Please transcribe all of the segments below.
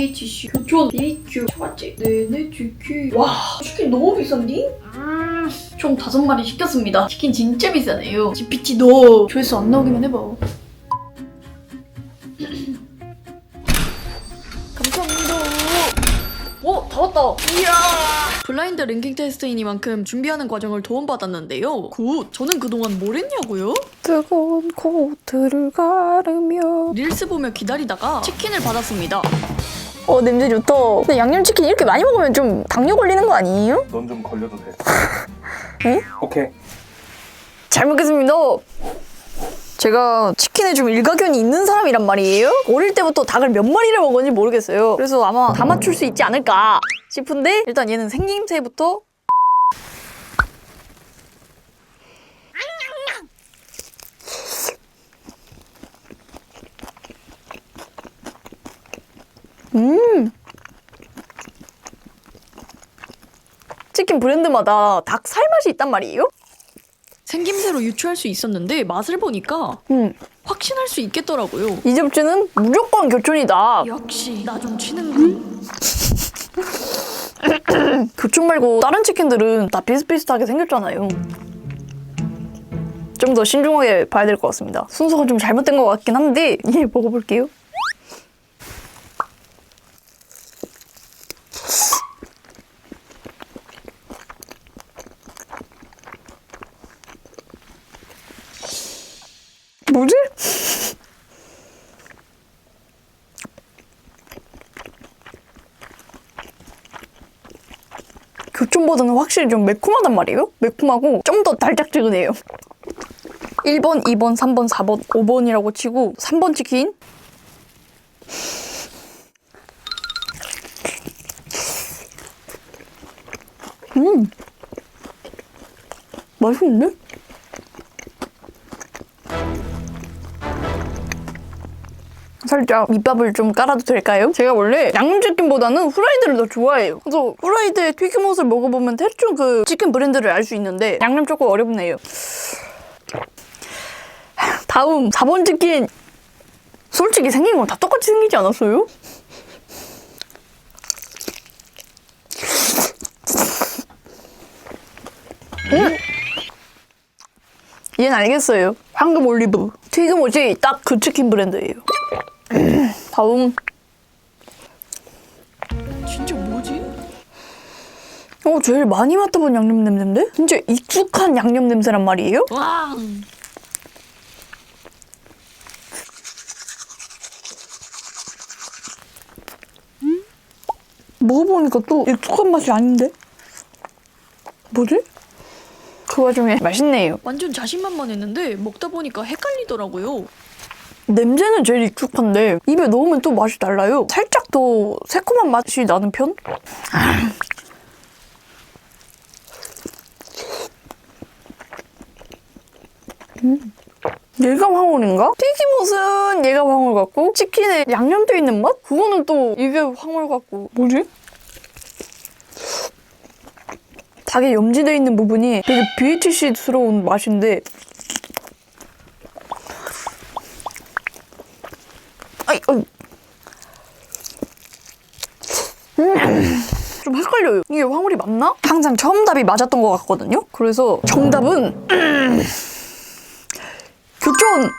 BHC 교촌 BQ 초밥집 네네 GQ 와 치킨 너무 비싼디? 음, 총 다섯 마리 시켰습니다 치킨 진짜 비싸네요 GPT 너 조회수 안 나오기만 해봐 감사합니다 오, 다 왔다. 이야. 블라인드 랭킹 테스트이니만큼 준비하는 과정을 도움받았는데요. 굿. 저는 그동안 뭘 했냐고요? 뜨거운 코트를 가르며 릴스 보며 기다리다가 치킨을 받았습니다. 어 냄새 좋다 근데 양념치킨 이렇게 많이 먹으면 좀 당뇨 걸리는 거 아니에요? 넌 좀 걸려도 돼. 응? 오케이. 잘 먹겠습니다 제가 치킨에 좀 일가견이 있는 사람이란 말이에요 어릴 때부터 닭을 몇 마리를 먹었는지 모르겠어요 그래서 아마 다 맞출 수 있지 않을까 싶은데 일단 얘는 생김새부터 음 치킨 브랜드마다 닭 살 맛이 있단 말이에요? 생김새로 유추할 수 있었는데 맛을 보니까 음, 확신할 수 있겠더라고요. 이 접시는 무조건 교촌이다. 역시 나 좀 치는군. 교촌 말고 다른 치킨들은 다 비슷비슷하게 생겼잖아요. 좀 더 신중하게 봐야 될 것 같습니다. 순서가 좀 잘못된 것 같긴 한데 예, 먹어볼게요. 뭐지? 교촌보다는 확실히 좀 매콤하단 말이에요? 매콤하고 좀 더 달짝지근해요. 1번, 2번, 3번, 4번, 5번이라고 치고 3번 치킨 음 맛있는데? 살짝 밑밥을 좀 깔아도 될까요? 제가 원래 양념치킨보다는 후라이드를 더 좋아해요. 그래서 후라이드의 튀김옷을 먹어보면 대충 그 치킨 브랜드를 알 수 있는데 양념 조금 어렵네요. 다음 4번 치킨 솔직히 생긴 건 다 똑같이 생기지 않았어요? 음! 얘는 알겠어요. 황금 올리브. 튀김옷이 딱 그 치킨 브랜드예요. 음, 다음 진짜 뭐지? 어 제일 많이 맡아본 양념 냄새인데? 진짜 익숙한 양념 냄새란 말이에요? 와. 먹어보니까 또 익숙한 맛이 아닌데? 뭐지? 그 와중에 맛있네요. 완전 자신만만했는데 먹다 보니까 헷갈리더라고요. 냄새는 제일 익숙한데 입에 넣으면 또 맛이 달라요. 살짝 더 새콤한 맛이 나는 편? 음. 얘가 황홀인가? 튀김옷은 얘가 황홀 같고 치킨에 양념돼 있는 맛? 그거는 또 이게 황홀 같고 뭐지? 닭에 염지돼 있는 부분이 되게 BHC스러운 맛인데 아이, 아이. 음, 좀 헷갈려요. 이게 황홀이 맞나? 항상 처음 답이 맞았던 것 같거든요. 그래서 정답은 음, 교촌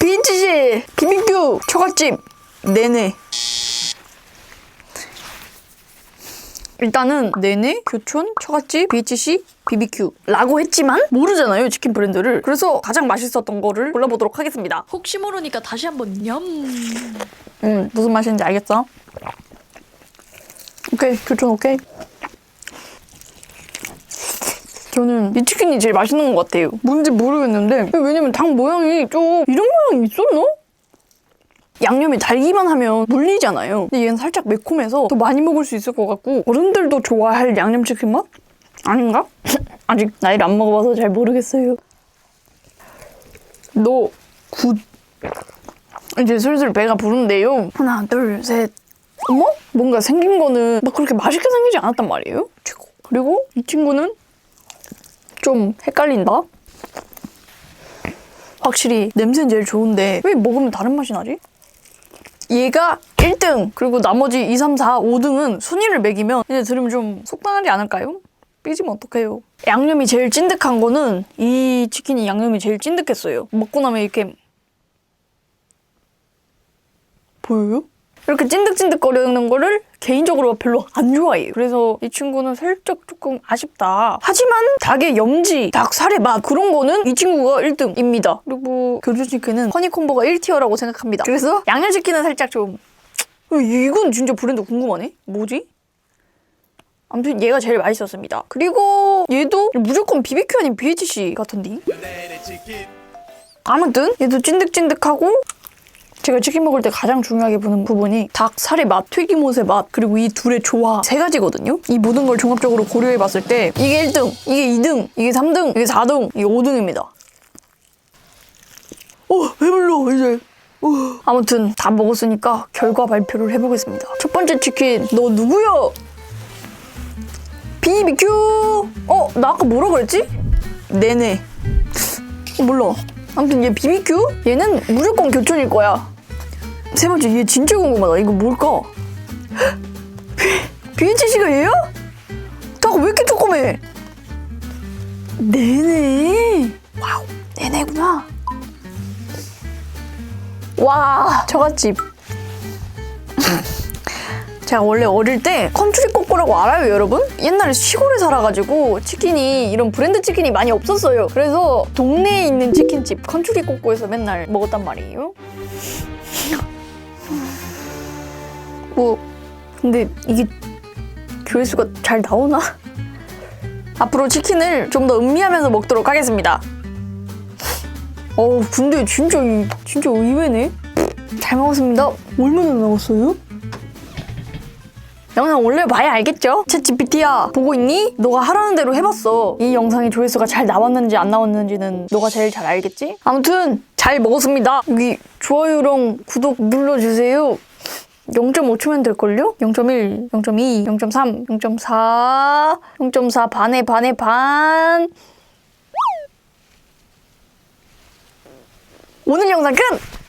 BHC 비빔큐 처갓집 네네. 일단은 네네, 교촌, 처갓집, BHC, BBQ라고 했지만 모르잖아요 치킨 브랜드를 그래서 가장 맛있었던 거를 골라보도록 하겠습니다 혹시 모르니까 다시 한번 냠. 음, 무슨 맛인지 알겠어? 오케이, 교촌 오케이. 저는 이 치킨이 제일 맛있는 것 같아요. 뭔지 모르겠는데 왜냐면 닭 모양이 좀 이런 모양이 있었나? 양념이 달기만 하면 물리잖아요. 근데 얘는 살짝 매콤해서 더 많이 먹을 수 있을 것 같고 어른들도 좋아할 양념치킨 맛? 아닌가? 아직 나이를 안 먹어봐서 잘 모르겠어요. 너 굿. 이제 슬슬 배가 부른데요. 하나, 둘, 셋. 어머? 뭔가 생긴 거는 막 그렇게 맛있게 생기지 않았단 말이에요. 최고. 그리고 이 친구는 좀 헷갈린다. 확실히 냄새는 제일 좋은데 왜 먹으면 다른 맛이 나지? 얘가 1등 그리고 나머지 2, 3, 4, 5등은 순위를 매기면 이제 들으면 좀 속상하지 않을까요? 삐지면 어떡해요 양념이 제일 찐득한 거는 이 치킨이 양념이 제일 찐득했어요 먹고 나면 이렇게 보여요? 이렇게 찐득찐득거리는 거를 개인적으로 별로 안 좋아해요. 그래서 이 친구는 살짝 조금 아쉽다. 하지만 닭의 염지, 닭 살의 맛 그런 거는 이 친구가 1등입니다. 그리고 교주치킨은 허니콤보가 1티어라고 생각합니다. 그래서 양념치킨은 살짝 좀 어, 이건 진짜 브랜드 궁금하네? 뭐지? 아무튼 얘가 제일 맛있었습니다. 그리고 얘도 무조건 BBQ 아닌 BHC 같은데? 아무튼 얘도 찐득찐득하고 제가 치킨 먹을 때 가장 중요하게 보는 부분이 닭 살의 맛, 튀김옷의 맛, 그리고 이 둘의 조화 세 가지거든요. 이 모든 걸 종합적으로 고려해 봤을 때 이게 1등, 이게 2등, 이게 3등, 이게 4등, 이게 5등입니다. 어, 배불러 이제. 어. 아무튼 다 먹었으니까 결과 발표를 해보겠습니다. 첫 번째 치킨 너 누구야? BBQ. 어, 나 아까 뭐라 그랬지? 네네. 어, 몰라. 아무튼 얘 BBQ? 얘는 무조건 교촌일 거야. 세 번째, 얘 진짜 궁금하다. 이거 뭘까? BHC가 얘야? 닭왜 이렇게 조그매? 네네. 와우, 네네구나. 와, 저같집. 제가 원래 어릴 때 컨츄리 꼬꼬라고 알아요, 여러분? 옛날에 시골에 살아가지고 치킨이 이런 브랜드 치킨이 많이 없었어요. 그래서 동네에 있는 치킨집 컨츄리 꼬꼬에서 맨날 먹었단 말이에요. 뭐 근데 이게 조회수가 잘 나오나? 앞으로 치킨을 좀 더 음미하면서 먹도록 하겠습니다. 어우 근데 진짜 이- 진짜 의외네. 잘 먹었습니다. 얼마나 나왔어요? 영상 올려봐야 알겠죠? 챗GPT야 보고 있니? 너가 하라는 대로 해봤어 이 영상의 조회수가 잘 나왔는지 안 나왔는지는 너가 제일 잘 알겠지? 아무튼 잘 먹었습니다 여기 좋아요랑 구독 눌러주세요 0.5초면 될걸요? 0.1, 0.2, 0.3, 0.4, 0.4 반에 반에 반 오늘 영상 끝!